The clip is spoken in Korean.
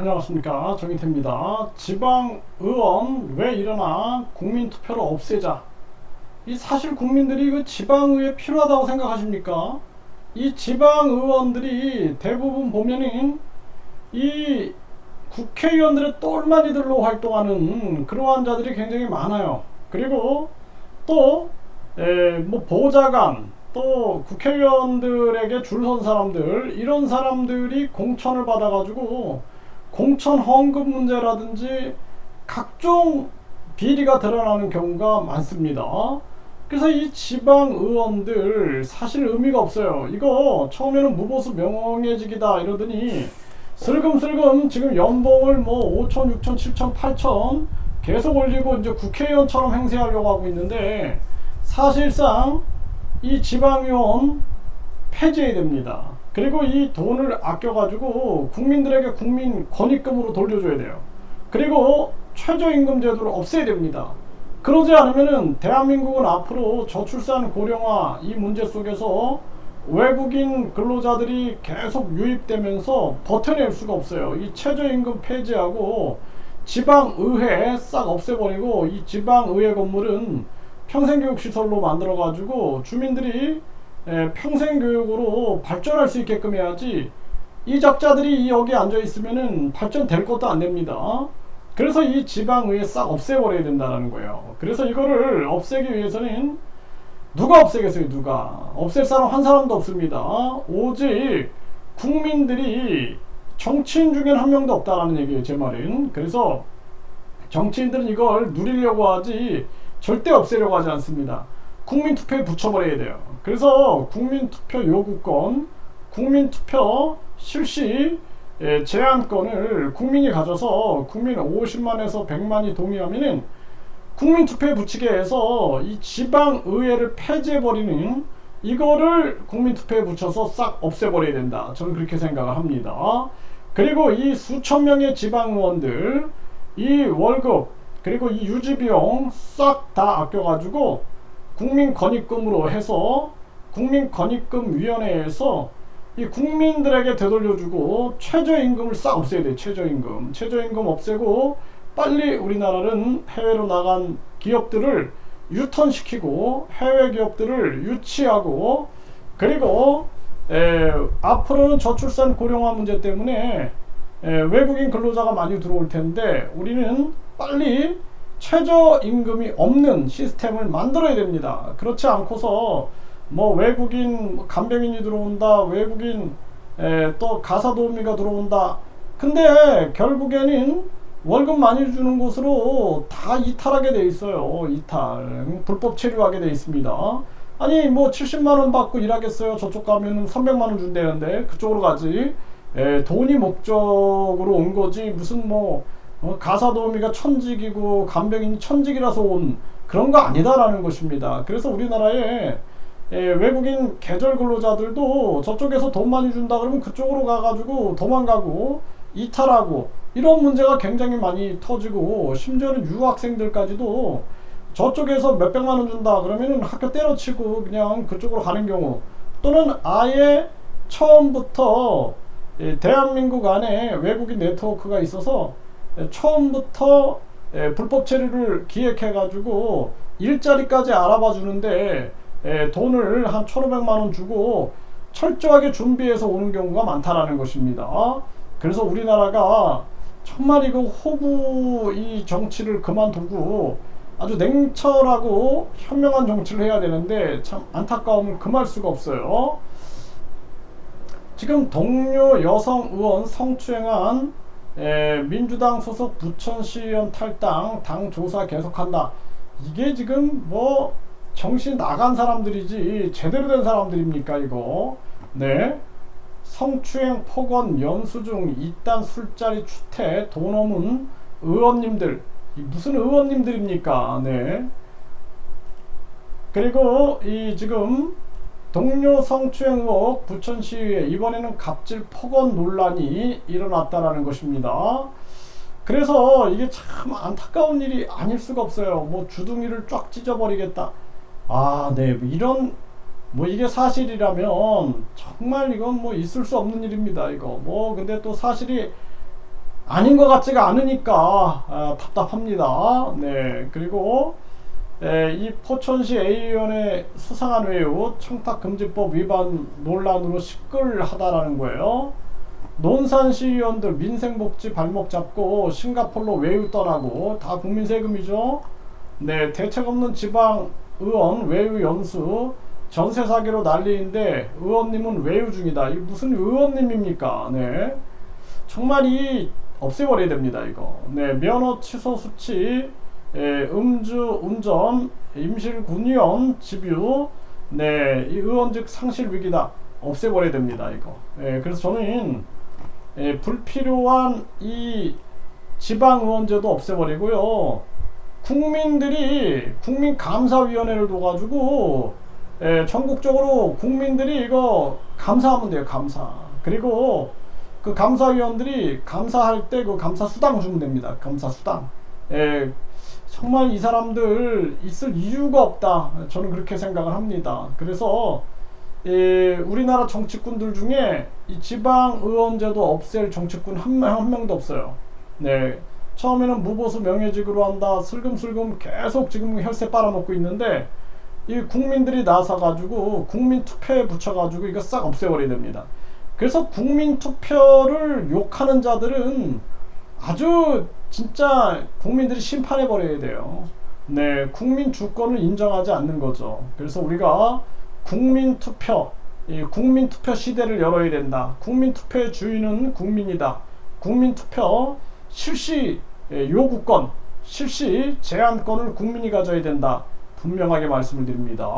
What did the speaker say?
안녕하십니까 정희태입니다. 지방의원 왜 일어나 국민투표를 없애자. 이 사실 국민들이 그 지방의회 필요하다고 생각하십니까? 이 지방의원들이 대부분 보면은 이 국회의원들의 똘마니들로 활동하는 그러한 자들이 굉장히 많아요. 그리고 또, 에, 뭐, 보좌관, 또 국회의원들에게 줄 선 사람들, 이런 사람들이 공천을 받아가지고 공천 헌금 문제라든지 각종 비리가 드러나는 경우가 많습니다. 그래서 이 지방 의원들 사실 의미가 없어요. 이거 처음에는 무보수 명예직이다 이러더니 슬금슬금 지금 연봉을 뭐 5천, 6천, 7천, 8천 계속 올리고 이제 국회의원처럼 행세하려고 하고 있는데 사실상 이 지방의원 폐지해야 됩니다. 그리고 이 돈을 아껴가지고 국민들에게 국민 권익금으로 돌려줘야 돼요. 그리고 최저임금 제도를 없애야 됩니다. 그러지 않으면은 대한민국은 앞으로 저출산 고령화 이 문제 속에서 외국인 근로자들이 계속 유입되면서 버텨낼 수가 없어요. 이 최저임금 폐지하고 지방의회 싹 없애버리고 이 지방의회 건물은 평생교육시설로 만들어가지고 주민들이 예, 평생 교육으로 발전할 수 있게끔 해야지 이 작자들이 여기 앉아 있으면은 발전될 것도 안 됩니다. 그래서 이 지방의회 싹 없애버려야 된다는 거예요. 그래서 이거를 없애기 위해서는 누가 없애겠어요, 누가? 없앨 사람 한 사람도 없습니다. 오직 국민들이 정치인 중엔 한 명도 없다라는 얘기예요, 제 말은. 그래서 정치인들은 이걸 누리려고 하지 절대 없애려고 하지 않습니다. 국민투표에 붙여버려야 돼요. 그래서 국민투표 요구권, 국민투표 실시 예, 제한권을 국민이 가져서 국민 50만에서 100만이 동의하면은 국민투표에 붙이게 해서 이 지방의회를 폐지해버리는 이거를 국민투표에 붙여서 싹 없애버려야 된다. 저는 그렇게 생각을 합니다. 그리고 이 수천 명의 지방의원들 이 월급 그리고 이 유지비용 싹 다 아껴가지고 국민권익금으로 해서 국민권익금위원회에서 이 국민들에게 되돌려주고 최저임금을 싹 없애야 돼 최저임금. 최저임금 없애고 빨리 우리나라는 해외로 나간 기업들을 유턴시키고 해외 기업들을 유치하고 그리고 에, 앞으로는 저출산 고령화 문제 때문에 에, 외국인 근로자가 많이 들어올 텐데 우리는 빨리 최저임금이 없는 시스템을 만들어야 됩니다. 그렇지 않고서 뭐 외국인 뭐 간병인이 들어온다, 외국인 에, 또 가사 도우미가 들어온다. 근데 결국에는 월급 많이 주는 곳으로 다 이탈하게 돼 있어요. 이탈. 불법 체류하게 돼 있습니다. 아니 뭐 70만 원 받고 일하겠어요. 저쪽 가면은 300만 원 준대는데 그쪽으로 가지. 에, 돈이 목적으로 온 거지 무슨 뭐 어, 가사도우미가 천직이고 간병인이 천직이라서 온 그런 거 아니다라는 것입니다. 그래서 우리나라에 예, 외국인 계절 근로자들도 저쪽에서 돈 많이 준다 그러면 그쪽으로 가가지고 도망가고 이탈하고 이런 문제가 굉장히 많이 터지고 심지어는 유학생들까지도 저쪽에서 몇백만 원 준다 그러면은 학교 때려치고 그냥 그쪽으로 가는 경우 또는 아예 처음부터 예, 대한민국 안에 외국인 네트워크가 있어서 예, 처음부터 예, 불법 체류를 기획해 가지고 일자리까지 알아봐 주는데 예, 돈을 한 1,500만 원 주고 철저하게 준비해서 오는 경우가 많다라는 것입니다. 그래서 우리나라가 정말 이거 호구 이 정치를 그만두고 아주 냉철하고 현명한 정치를 해야 되는데 참 안타까움을 금할 수가 없어요. 지금 동료 여성 의원 성추행한 에, 민주당 소속 부천시의원 탈당 당 조사 계속한다. 이게 지금 뭐 정신 나간 사람들이지 제대로 된 사람들입니까 이거? 네. 성추행, 폭언, 연수중, 이딴 술자리, 추태, 돈 없는 의원님들 이 무슨 의원님들입니까? 네. 그리고 이 지금 동료 성추행 의혹 부천시의회 이번에는 갑질 폭언 논란이 일어났다라는 것입니다. 그래서 이게 참 안타까운 일이 아닐 수가 없어요. 뭐 주둥이를 쫙 찢어버리겠다. 아, 네. 뭐 이런 뭐 이게 사실이라면 정말 이건 뭐 있을 수 없는 일입니다. 이거 뭐 근데 또 사실이 아닌 것 같지가 않으니까 아, 답답합니다. 네 그리고 에, 이 포천시 A위원회 수상한 외유 청탁금지법 위반 논란으로 시끌하다라는 거예요. 논산 시의원들 민생복지 발목 잡고 싱가폴로 외유 떠나고 다 국민 세금이죠. 네 대책 없는 지방 의원 외유 연수 전세 사기로 난리인데 의원님은 외유 중이다. 이 무슨 의원님입니까? 네 정말 이 없애버려야 됩니다. 이거 네 면허 취소 수치 예, 음주 운전 임실 군의원 집유 네 이 의원직 상실 위기다 없애버려야 됩니다. 이거 예, 그래서 저는 예, 불필요한 이 지방의원제도 없애버리고요. 국민들이 국민 감사위원회를 둬가지고 예, 전국적으로 국민들이 이거 감사하면 돼요. 감사. 그리고 그 감사위원들이 감사할 때 그 감사 수당 주면 됩니다. 감사 수당. 예, 정말 이 사람들 있을 이유가 없다. 저는 그렇게 생각을 합니다. 그래서 예, 우리나라 정치꾼들 중에 이 지방 의원제도 없앨 정치꾼 한, 명- 한 명도 없어요. 네. 처음에는 무보수 명예직으로 한다. 슬금슬금 계속 지금 혈세 빨아먹고 있는데 이 국민들이 나서가지고 국민 투표에 붙여가지고 이거 싹 없애버려야 됩니다. 그래서 국민 투표를 욕하는 자들은 아주 진짜 국민들이 심판해 버려야 돼요. 네, 국민 주권을 인정하지 않는 거죠. 그래서 우리가 국민 투표, 이 국민 투표 시대를 열어야 된다. 국민 투표의 주인은 국민이다. 국민 투표 실시 예, 요구권, 실시 제한권을 국민이 가져야 된다. 분명하게 말씀을 드립니다.